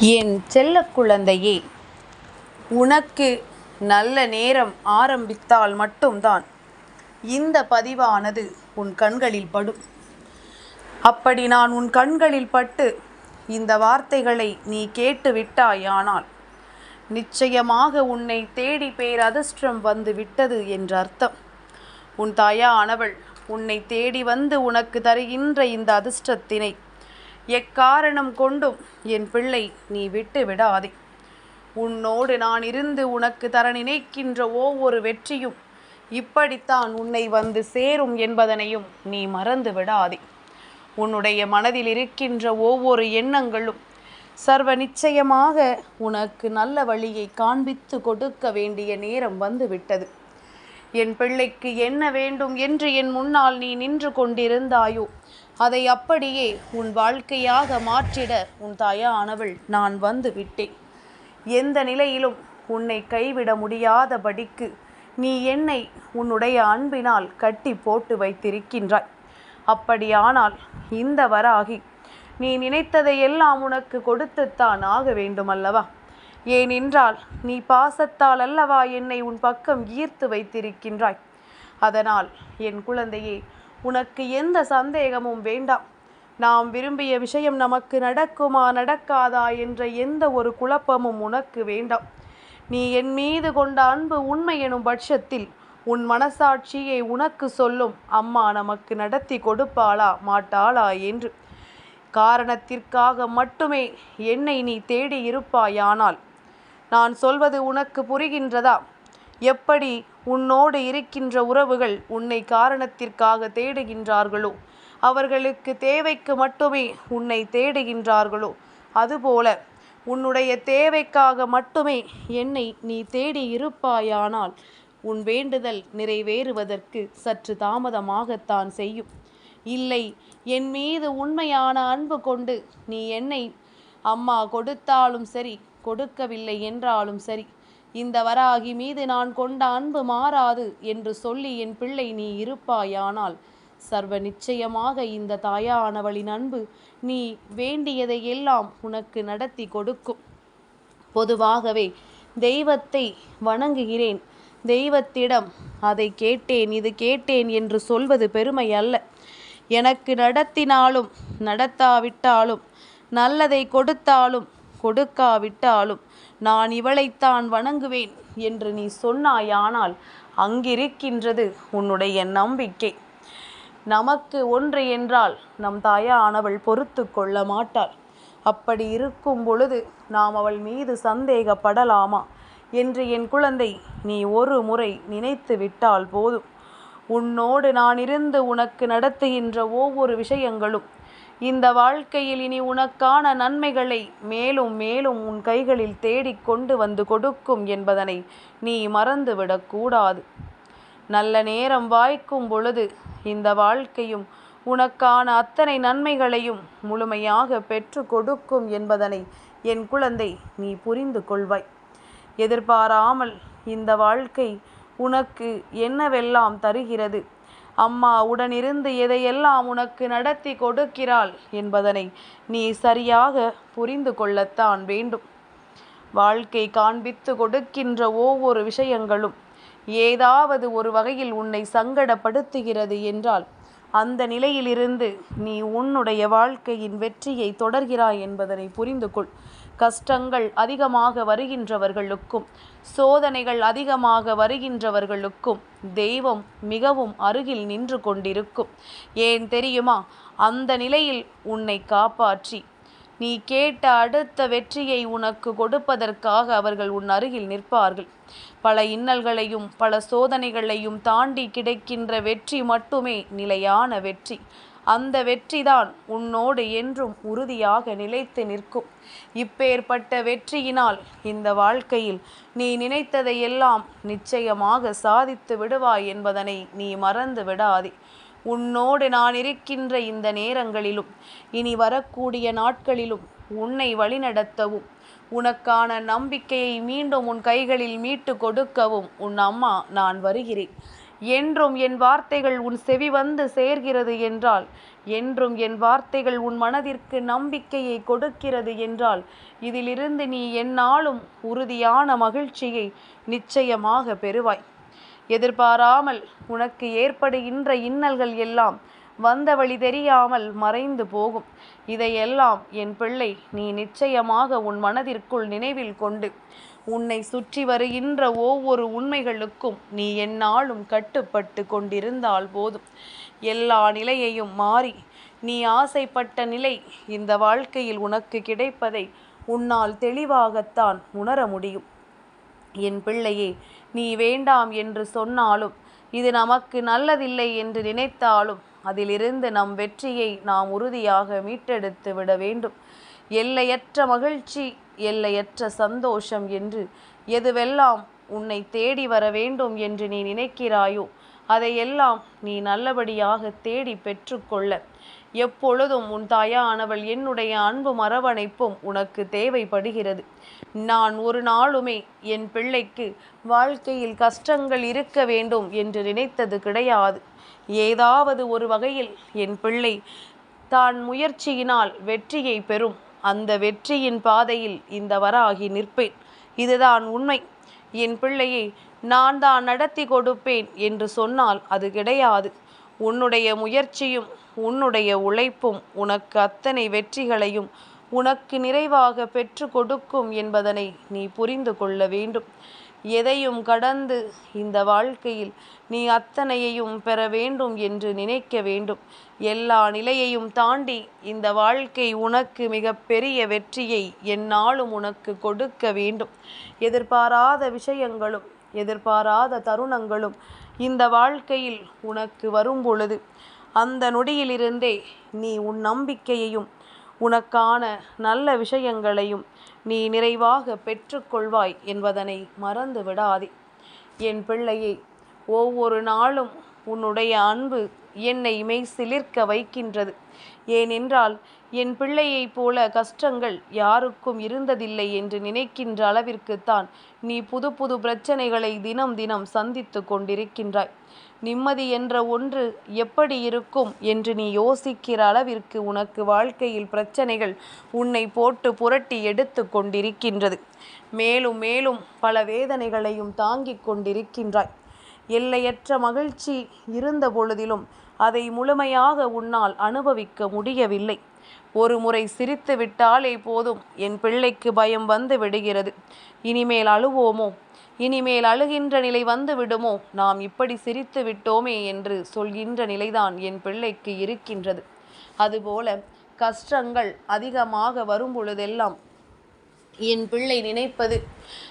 என் செல்ல குழந்தையே உனக்கு நல்ல நேரம் ஆரம்பித்தால் மட்டும்தான் இந்த பதிவானது உன் கண்களில் படும். அப்படி நான் உன் கண்களில் பட்டு இந்த வார்த்தைகளை நீ கேட்டு விட்டாயானால் நிச்சயமாக உன்னை தேடி பேரதிர்ஷ்டம் வந்து விட்டது என்ற அர்த்தம். உன் தாயானவள் உன்னை தேடி வந்து உனக்கு தருகின்ற இந்த அதிர்ஷ்டத்தினை எக்காரணம் கொண்டும் என் பிள்ளை நீ விட்டு விடாதே. உன்னோடு நான் இருந்து உனக்கு தர நினைக்கின்ற ஒவ்வொரு வெற்றியும் இப்படித்தான் உன்னை வந்து சேரும் என்பதனையும் நீ மறந்து விடாதே. உன்னுடைய மனதில் இருக்கின்ற ஒவ்வொரு எண்ணங்களும் சர்வ நிச்சயமாக உனக்கு நல்ல வழியை காண்பித்து கொடுக்க வேண்டிய நேரம் வந்து விட்டது என் பிள்ளைக்கு என்ன வேண்டும் என்று என் முன்னால் நீ நின்று கொண்டிருந்தாயோ அதை அப்படியே உன் வாழ்க்கையாக மாற்றிட உன் தாயானவள் நான் வந்து விட்டேன். எந்த நிலையிலும் உன்னை கைவிட முடியாதபடிக்கு நீ என்னை உன்னுடைய அன்பினால் கட்டி போட்டு வைத்திருக்கின்றாய். அப்படியானால் இந்த வராகி நீ நினைத்ததையெல்லாம் உனக்கு கொடுத்துத்தான் ஆக வேண்டுமல்லவா? ஏனென்றால் நீ பாசத்தால் அல்லவா என்னை உன் பக்கம் ஈர்த்து வைத்திருக்கின்றாய். அதனால் என் குழந்தையே உனக்கு எந்த சந்தேகமும் வேண்டாம். நாம் விரும்பிய விஷயம் நமக்கு நடக்குமா நடக்காதா என்ற எந்த ஒரு குழப்பமும் உனக்கு வேண்டாம். நீ என் மீது கொண்ட அன்பு உண்மை எனும் பட்சத்தில் உன் மனசாட்சியை உனக்கு சொல்லும் அம்மா நமக்கு நடத்தி கொடுப்பாளா மாட்டாளா? என்று. காரணத்திற்காக மட்டுமே என்னை நீ தேடி இருப்பாயானால் நான் சொல்வது உனக்கு புரிகின்றதா? எப்படி உன்னோடு இருக்கின்ற உறவுகள் உன்னை காரணத்திற்காக தேடுகின்றார்களோ? அவர்களுக்கு தேவைக்கு மட்டுமே உன்னை தேடுகின்றார்களோ? அதுபோல உன்னுடைய தேவைக்காக மட்டுமே என்னை நீ தேடி இருப்பாயானால் உன் வேண்டுதல் நிறைவேறுவதற்கு சற்று தாமதமாகத்தான் செய்யும். இல்லை என் மீது உண்மையான அன்பு கொண்டு நீ என்னை அம்மா கொடுத்தாலும் சரி கொடுக்கவில்லை என்றாலும் சரி இந்த வராகி மீது நான் கொண்ட அன்பு மாறாது என்று சொல்லி என் பிள்ளை நீ இருப்பாயானால் சர்வ நிச்சயமாக இந்த தாயானவளின் அன்பு நீ வேண்டியதை எல்லாம் உனக்கு நடத்தி கொடுக்கும். பொதுவாகவே தெய்வத்தை வணங்குகிறேன். தெய்வத்திடம் அதை கேட்டேன் இது கேட்டேன் என்று சொல்வது பெருமை அல்ல. எனக்கு நடத்தினாலும் நடத்தாவிட்டாலும் நல்லதை கொடுத்தாலும் கொடுக்காவிட்டாலும் நான் இவளைத்தான் வணங்குவேன் என்று நீ சொன்னாயானால் அங்கிருக்கின்றது உன்னுடைய நம்பிக்கை. நமக்கு ஒன்று என்றால் நம் தாயானவள் பொறுத்து கொள்ள மாட்டாள். அப்படி இருக்கும் பொழுது நாம் அவள் மீது சந்தேகப்படலாமா? என்று என் குழந்தை நீ ஒரு முறை நினைத்து விட்டால் போதும். உன்னோடு நான் இருந்து உனக்கு நடத்துகின்ற ஒவ்வொரு விஷயங்களும் இந்த வாழ்க்கையில் இனி உனக்கான நன்மைகளை மேலும் மேலும் உன் கைகளில் தேடிக் கொண்டு வந்து கொடுக்கும் என்பதனை நீ மறந்துவிடக்கூடாது நல்ல நேரம் வாய்க்கும் பொழுது இந்த வாழ்க்கையும் உனக்கான அத்தனை நன்மைகளையும் முழுமையாக பெற்று கொடுக்கும் என்பதனை என் குழந்தை நீ புரிந்து கொள்வாய். எதிர்பாராமல் இந்த வாழ்க்கை உனக்கு என்னவெல்லாம் தருகிறது? அம்மா உடனிருந்து எதையெல்லாம் உனக்கு நடத்தி கொடுக்கிறாள் என்பதனை நீ சரியாக புரிந்து கொள்ளத்தான் வேண்டும். வாழ்க்கை காண்பித்து கொடுக்கின்ற ஒவ்வொரு விஷயங்களும் ஏதாவது ஒரு வகையில் உன்னை சங்கடப்படுத்துகிறது என்றால் அந்த நிலையிலிருந்து நீ உன்னுடைய வாழ்க்கையின் வெற்றியை தொடர்கிறாய் என்பதனை புரிந்து கொள். கஷ்டங்கள் அதிகமாக வருகின்றவர்களுக்கும் சோதனைகள் அதிகமாக வருகின்றவர்களுக்கும் தெய்வம் மிகவும் அருகில் நின்று கொண்டிருக்கும். ஏன் தெரியுமா? அந்த நிலையில் உன்னை காப்பாற்றி. நீ கேட்ட அடுத்த வெற்றியை உனக்கு கொடுப்பதற்காக அவர்கள் உன் அருகில் நிற்பார்கள். பல இன்னல்களையும் பல சோதனைகளையும் தாண்டி கிடைக்கின்ற வெற்றி மட்டுமே நிலையான வெற்றி. அந்த வெற்றிதான் உன்னோடு என்றும் உறுதியாக நிலைத்து நிற்கும். இப்பேற்பட்ட வெற்றியினால் இந்த வாழ்க்கையில் நீ நினைத்ததை எல்லாம் நிச்சயமாக சாதித்து விடுவாய் என்பதனை நீ மறந்து விடாதே. உன்னோடு நான் இருக்கின்ற இந்த நேரங்களிலும் இனி வரக்கூடிய நாட்களிலும் உன்னை வழிநடத்தவும் உனக்கான நம்பிக்கையை மீண்டும் உன் கைகளில் மீட்டு கொடுக்கவும் உன் அம்மா நான் வருகிறேன். என்றும் என் வார்த்தைகள் உன் செவி வந்து சேர்கிறது என்றால் என்றும் என் வார்த்தைகள் உன் மனதிற்கு நம்பிக்கையை கொடுக்கிறது என்றால் இதிலிருந்து நீ என்னாலும் உறுதியான மகிழ்ச்சியை நிச்சயமாக பெறுவாய். எதிர்பாராமல் உனக்கு ஏற்படுகின்ற இன்னல்கள் எல்லாம் வந்த வழி தெரியாமல் மறைந்து போகும். இதையெல்லாம் என் பிள்ளை நீ நிச்சயமாக உன் மனதிற்குள் நினைவில் கொண்டு உன்னை சுற்றி வருகின்ற ஒவ்வொரு உண்மைகளுக்கும் நீ என்னாலும் கட்டுப்பட்டு கொண்டிருந்தால் போதும். எல்லா நிலையையும் மாறி நீ ஆசைப்பட்ட நிலை இந்த வாழ்க்கையில் உனக்கு கிடைப்பதை உன்னால் தெளிவாகத்தான் உணர முடியும். என் பிள்ளையே நீ வேண்டாம் என்று சொன்னாலும் இது நமக்கு நல்லதில்லை என்று நினைத்தாலும் அதிலிருந்து நம் வெற்றியை நாம் உறுதியாக மீட்டெடுத்து விட வேண்டும். எல்லையற்ற மகிழ்ச்சி எல்லையற்ற சந்தோஷம் என்று. எதுவெல்லாம் உன்னை தேடி வர வேண்டும் என்று நீ நினைக்கிறாயோ அதையெல்லாம் நீ நல்லபடியாக தேடி பெற்றுக்கொள்ள. எப்பொழுதும் உன் தாயானவள் என்னுடைய அன்பு மரவணைப்பும் உனக்கு தேவைப்படுகிறது. நான் ஒரு நாளுமே என் பிள்ளைக்கு வாழ்க்கையில் கஷ்டங்கள் இருக்க வேண்டும் என்று நினைத்தது கிடையாது. ஏதாவது ஒரு வகையில் என் பிள்ளை தான் முயற்சியினால் வெற்றியை பெறும். அந்த வெற்றியின் பாதையில் இந்த வராகி நிற்பேன். இதுதான் உண்மை. என் பிள்ளையை நான் தான் நடத்தி கொடுப்பேன் என்று சொன்னால் அது கிடையாது. உன்னுடைய முயற்சியும் உன்னுடைய உழைப்பும் உனக்கு அத்தனை வெற்றிகளையும் உனக்கு நிறைவாக பெற்று கொடுக்கும் என்பதனை நீ புரிந்து கொள்ள வேண்டும். எதையும் கடந்து இந்த வாழ்க்கையில் நீ அத்தனையையும் பெற வேண்டும் என்று நினைக்க வேண்டும். எல்லா நிலையையும் தாண்டி இந்த வாழ்க்கை உனக்கு மிகப்பெரிய வெற்றியை என்னாலும் உனக்கு கொடுக்க வேண்டும். எதிர்பாராத விஷயங்களும் எதிர்பாராத தருணங்களும் இந்த வாழ்க்கையில் உனக்கு வரும் பொழுது அந்த நொடியிலிருந்தே நீ உன் நம்பிக்கையையும் உனக்கான நல்ல விஷயங்களையும் நீ நிறைவாக பெற்றுக்கொள்வாய் என்பதனை மறந்து விடாதே என் பிள்ளையை ஒவ்வொரு நாளும் உன்னுடைய அன்பு என்னை மெய் சிலிர்க்க வைக்கின்றது. ஏனென்றால் என் பிள்ளையைப் போல கஷ்டங்கள் யாருக்கும் இருந்ததில்லை என்று நினைக்கின்ற அளவிற்குத்தான் நீ புது புது பிரச்சனைகளை தினம் தினம் சந்தித்து கொண்டிருக்கின்றாய். நிம்மதி என்ற ஒன்று எப்படி இருக்கும் என்று நீ யோசிக்கிற அளவிற்கு உனக்கு வாழ்க்கையில் பிரச்சனைகள் உன்னை போட்டு புரட்டி எடுத்து கொண்டிருக்கின்றது. மேலும் மேலும் பல வேதனைகளையும் தாங்கிக் கொண்டிருக்கின்றாய். எல்லையற்ற மகிழ்ச்சி இருந்த பொழுதிலும் அதை முழுமையாக உன்னால் அனுபவிக்க முடியவில்லை. ஒரு முறை சிரித்து விட்டாலே போதும். என் பிள்ளைக்கு பயம் வந்து விடுகிறது. இனிமேல் அழுவோமோ? இனிமேல் அழுகின்ற நிலை வந்து விடுமோ? நாம் இப்படி சிரித்து விட்டோமே என்று சொல்கின்ற நிலைதான் என் பிள்ளைக்கு இருக்கின்றது. அதுபோல கஷ்டங்கள் அதிகமாக வரும் பொழுதெல்லாம் என் பிள்ளை நினைப்பது.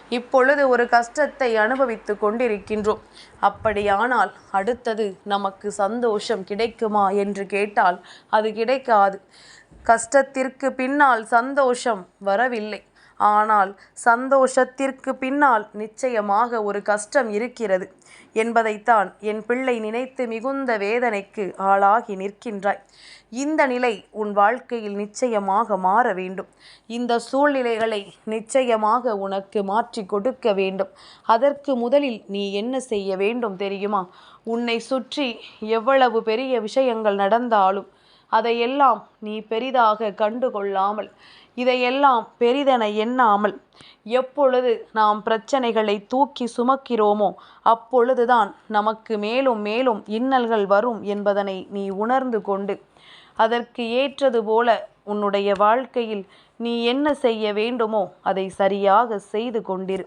இப்பொழுது ஒரு கஷ்டத்தை அனுபவித்து கொண்டிருக்கின்றோம். அப்படியானால் அடுத்தது நமக்கு சந்தோஷம் கிடைக்குமா என்று கேட்டால் அது கிடைக்காது. கஷ்டத்திற்கு பின்னால் சந்தோஷம் வரவில்லை. ஆனால் சந்தோஷத்திற்கு பின்னால் நிச்சயமாக ஒரு கஷ்டம் இருக்கிறது. என்பதைத்தான் என் பிள்ளை நினைத்து மிகுந்த வேதனைக்கு ஆளாகி நிற்கின்றாய். இந்த நிலை உன் வாழ்க்கையில் நிச்சயமாக மாற வேண்டும். இந்த சூழ்நிலைகளை நிச்சயமாக உனக்கு மாற்றி கொடுக்க வேண்டும். அதற்கு முதலில் நீ என்ன செய்ய வேண்டும் தெரியுமா? உன்னை சுற்றி எவ்வளவு பெரிய விஷயங்கள் நடந்தாலும் அதையெல்லாம் நீ பெரிதாக கண்டுகொள்ளாமல் இதையெல்லாம் பெரிதென எண்ணாமல் எப்பொழுது நாம் பிரச்சனைகளை தூக்கி சுமக்கிறோமோ அப்பொழுதுதான் நமக்கு மேலும் மேலும் இன்னல்கள் வரும் என்பதனை நீ உணர்ந்து கொண்டு அதற்கு ஏற்றது போல உன்னுடைய வாழ்க்கையில் நீ என்ன செய்ய வேண்டுமோ அதை சரியாக செய்து கொண்டிரு.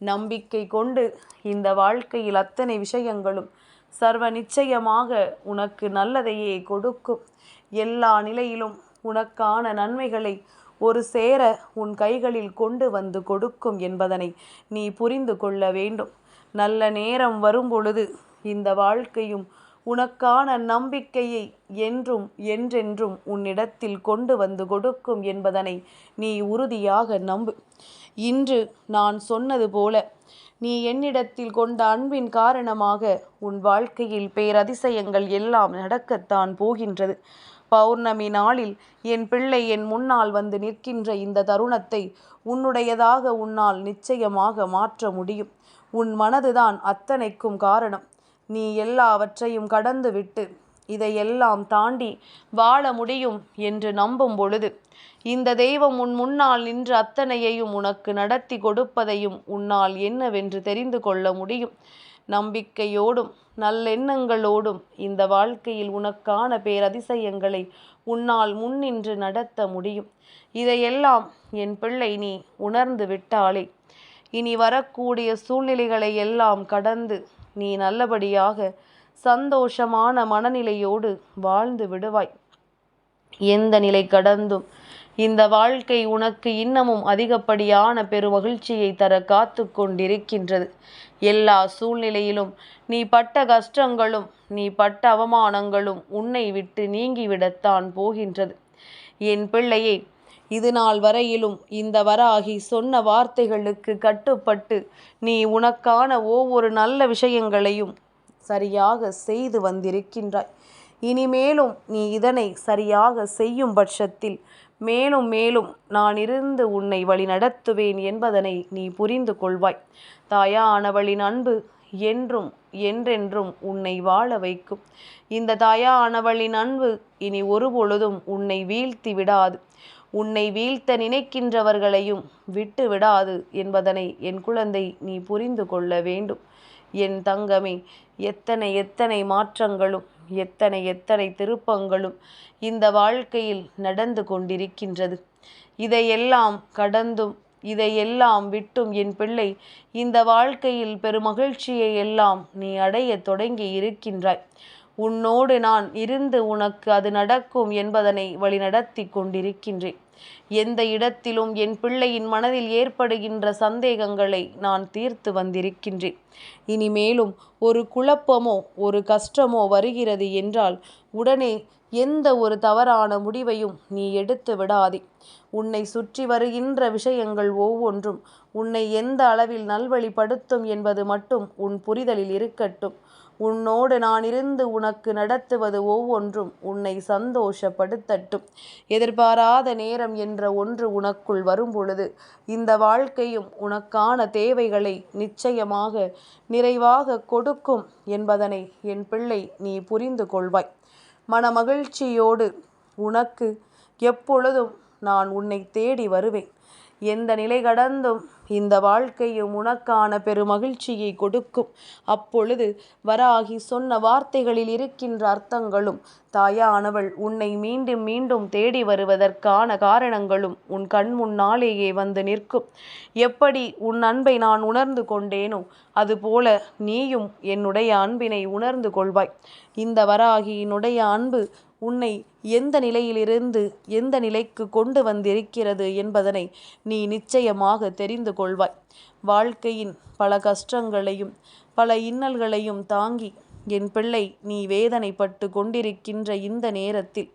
நம்பிக்கை கொண்டு இந்த வாழ்க்கையில் அத்தனை விஷயங்களும் சர்வ நிச்சயமாக உனக்கு நல்லதையே கொடுக்கும். எல்லா நிலையிலும் உனக்கான நன்மைகளை ஒரு சேர உன் கைகளில் கொண்டு வந்து கொடுக்கும் என்பதனை நீ புரிந்து கொள்ள வேண்டும். நல்ல நேரம் வரும் பொழுது இந்த வாழ்க்கையும் உனக்கான நம்பிக்கையை என்றும் என்றென்றும் உன்னிடத்தில் கொண்டு வந்து கொடுக்கும் என்பதனை நீ உறுதியாக நம்பு. இன்று நான் சொன்னது போல நீ என்னிடத்தில் கொண்ட அன்பின் காரணமாக உன் வாழ்க்கையில் பேரதிசயங்கள் எல்லாம் நடக்கத்தான் போகின்றது. பௌர்ணமி நாளில் என் பிள்ளை என் முன்னால் வந்து நிற்கின்ற இந்த தருணத்தை உன்னுடையதாக உன்னால் நிச்சயமாக மாற்ற முடியும். உன் மனதுதான் அத்தனைக்கும் காரணம். நீ எல்லாவற்றையும் கடந்துவிட்டு இதையெல்லாம் தாண்டி வாழ முடியும் என்று நம்பும் பொழுது இந்த தெய்வம் உன் முன்னால் நின்று அத்தனையையும் உனக்கு நடத்தி கொடுப்பதையும் உன்னால் என்னவென்று தெரிந்து கொள்ள முடியும். நம்பிக்கையோடும் நல்லெண்ணங்களோடும் இந்த வாழ்க்கையில் உனக்கான பேரதிசயங்களை உன்னால் முன்னின்று நடத்த முடியும். இதையெல்லாம் என் பிள்ளை நீ உணர்ந்து விட்டாலே இனி வரக்கூடிய சூழ்நிலைகளை எல்லாம் கடந்து நீ நல்லபடியாக சந்தோஷமான மனநிலையோடு வாழ்ந்து விடுவாய். எந்த நிலை கடந்தும் இந்த வாழ்க்கை உனக்கு இன்னமும் அதிகப்படியான பெருமகிழ்ச்சியை தர காத்து கொண்டிருக்கின்றது. எல்லா சூழ்நிலையிலும் நீ பட்ட கஷ்டங்களும் நீ பட்ட அவமானங்களும் உன்னை விட்டு நீங்கிவிடத்தான் போகின்றது. என் பிள்ளையை இது நாள் வரையிலும் இந்த வராகி சொன்ன வார்த்தைகளுக்கு கட்டுப்பட்டு நீ உனக்கான ஒவ்வொரு நல்ல விஷயங்களையும் சரியாக செய்து வந்திருக்கின்றாய். இனிமேலும் நீ இதனை சரியாக செய்யும் பட்சத்தில் மேலும் மேலும் நான் இருந்து உன்னை வழி நடத்துவேன் என்பதனை நீ புரிந்து கொள்வாய். தாயானவளின் அன்பு என்றும் என்றென்றும் உன்னை வாழ வைக்கும். இந்த தாயானவளின் அன்பு இனி ஒருபொழுதும் உன்னை வீழ்த்தி விடாது. உன்னை வீழ்த்த நினைக்கின்றவர்களையும் விட்டு விடாது என்பதனை என் குழந்தை நீ புரிந்து கொள்ள வேண்டும். என் தங்கமே எத்தனை எத்தனை மாற்றங்களும் எத்தனை எத்தனை திருப்பங்களும் இந்த வாழ்க்கையில் நடந்து கொண்டிருக்கின்றது. இதையெல்லாம் கடந்தும் இதையெல்லாம் விட்டும் என் பிள்ளை இந்த வாழ்க்கையில் பெருமகிழ்ச்சியை எல்லாம் நீ அடைய தொடங்கி இருக்கின்றாய். உன்னோடு நான் இருந்து உனக்கு அது நடக்கும் என்பதனை வழிநடத்தி கொண்டிருக்கின்றேன். எந்த இடத்திலும் என் பிள்ளையின் மனதில் ஏற்படுகின்ற சந்தேகங்களை நான் தீர்த்து வந்திருக்கின்றேன். இனிமேலும் ஒரு குழப்பமோ ஒரு கஷ்டமோ வருகிறது என்றால் உடனே எந்த ஒரு தவறான முடிவையும் நீ எடுத்து விடாதே. உன்னை சுற்றி வருகின்ற விஷயங்கள் ஒவ்வொன்றும் உன்னை எந்த அளவில் நல்வழிப்படுத்தும் என்பது மட்டும் உன் புரிதலில் இருக்கட்டும். உன்னோடு நான் இருந்து உனக்கு நடத்துவது ஒவ்வொன்றும் உன்னை சந்தோஷப்படுத்தட்டும். எதிர்பாராத நேரம் என்ற ஒன்று உனக்குள் வரும்பொழுது இந்த வாழ்க்கையும் உனக்கான தேவைகளை நிச்சயமாக நிறைவாக கொடுக்கும் என்பதனை என் பிள்ளை நீ புரிந்து கொள்வாய். மனமகிழ்ச்சியோடு உனக்கு எப்பொழுதும் நான் உன்னை தேடி வருவேன். எந்த நிலை கடந்தும் இந்த வாழ்க்கையும் உனக்கான பெருமகிழ்ச்சியை கொடுக்கும். அப்பொழுது வராகி சொன்ன வார்த்தைகளில் இருக்கின்ற அர்த்தங்களும் தாயானவள் உன்னை மீண்டும் மீண்டும் தேடி வருவதற்கான காரணங்களும் உன் கண் முன்னாலேயே வந்து நிற்கும். எப்படி உன் அன்பை நான் உணர்ந்து கொண்டேனோ அதுபோல நீயும் என்னுடைய அன்பினை உணர்ந்து கொள்வாய். இந்த வராகியினுடைய அன்பு உன்னை எந்த நிலையிலிருந்து எந்த நிலைக்கு கொண்டு வந்திருக்கிறது என்பதனை நீ நிச்சயமாக தெரிந்து கொள்வாய். வாழ்க்கையின் பல கஷ்டங்களையும் பல இன்னல்களையும் தாங்கி என் பிள்ளை நீ வேதனைப்பட்டு கொண்டிருக்கின்ற இந்த நேரத்தில்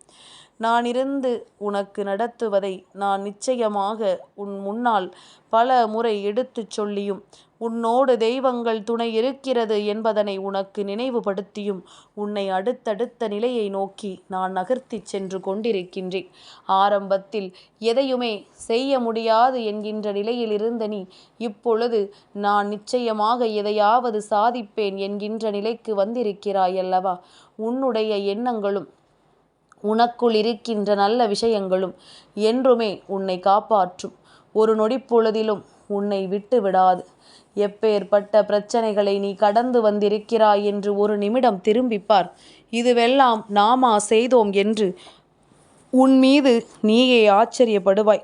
நான் இருந்து உனக்கு நடத்துவதை நான் நிச்சயமாக உன் முன்னால் பல முறை எடுத்துச் சொல்லியும். உன்னோடு தெய்வங்கள் துணை இருக்கிறது என்பதனை உனக்கு நினைவுபடுத்தியும். உன்னை அடுத்தடுத்த நிலையை நோக்கி நான் நகர்த்தி சென்று கொண்டிருக்கின்றேன். ஆரம்பத்தில் எதையுமே செய்ய முடியாது என்கின்ற நிலையில் இருந்த நீ இப்பொழுது நான் நிச்சயமாக எதையாவது சாதிப்பேன் என்கின்ற நிலைக்கு வந்திருக்கிறாய் அல்லவா உன்னுடைய எண்ணங்களும் உனக்குள் இருக்கின்ற நல்ல விஷயங்களும் என்றுமே உன்னை காப்பாற்றும். ஒரு நொடிப்பொழுதிலும் உன்னை விட்டு விடாது. எப்பேற்பட்ட பிரச்சனைகளை நீ கடந்து வந்திருக்கிறாய் என்று ஒரு நிமிடம் திரும்பிப்பார் இதுவெல்லாம் நாமா செய்தோம் என்று உன் மீது நீயே ஆச்சரியப்படுவாய்.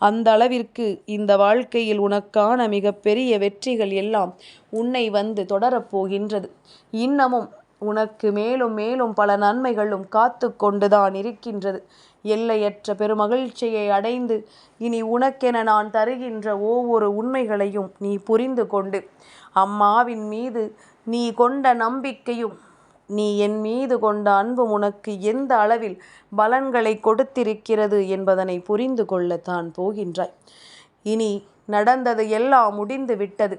அந்த அளவிற்கு இந்த வாழ்க்கையில் உனக்கான மிகப்பெரிய வெற்றிகள் எல்லாம் உன்னை வந்து தொடரப்போகின்றது இன்னமும் உனக்கு மேலும் மேலும் பல நன்மைகளும் காத்து கொண்டுதான் இருக்கின்றது. எல்லையற்ற பெருமகிழ்ச்சியை அடைந்து இனி உனக்கென நான் தருகின்ற ஒவ்வொரு உண்மைகளையும் நீ புரிந்து கொண்டு அம்மாவின் மீது நீ கொண்ட நம்பிக்கையும் நீ என் மீது கொண்ட அன்பும் உனக்கு எந்த அளவில் பலன்களை கொடுத்திருக்கிறது என்பதனை புரிந்து கொள்ளத்தான் போகின்றாய். இனி நடந்தது எல்லாம் முடிந்து விட்டது.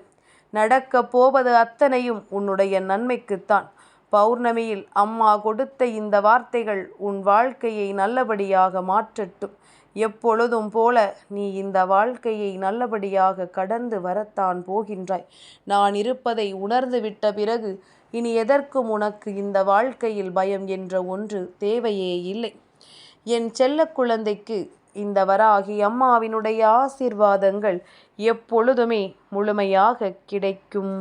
நடக்கப் போவது அத்தனையும் உன்னுடைய நன்மைக்குத்தான். பௌர்ணமியில் அம்மா கொடுத்த இந்த வார்த்தைகள் உன் வாழ்க்கையை நல்லபடியாக மாற்றட்டும். எப்பொழுதும் போல நீ இந்த வாழ்க்கையை நல்லபடியாக கடந்து வரத்தான் போகின்றாய். நான் இருப்பதை உணர்ந்துவிட்ட பிறகு இனி எதற்கும் உனக்கு இந்த வாழ்க்கையில் பயம் என்ற ஒன்று தேவையே இல்லை. என் செல்ல குழந்தைக்கு இந்த வராகி அம்மாவினுடைய ஆசீர்வாதங்கள் எப்பொழுதுமே முழுமையாக கிடைக்கும்.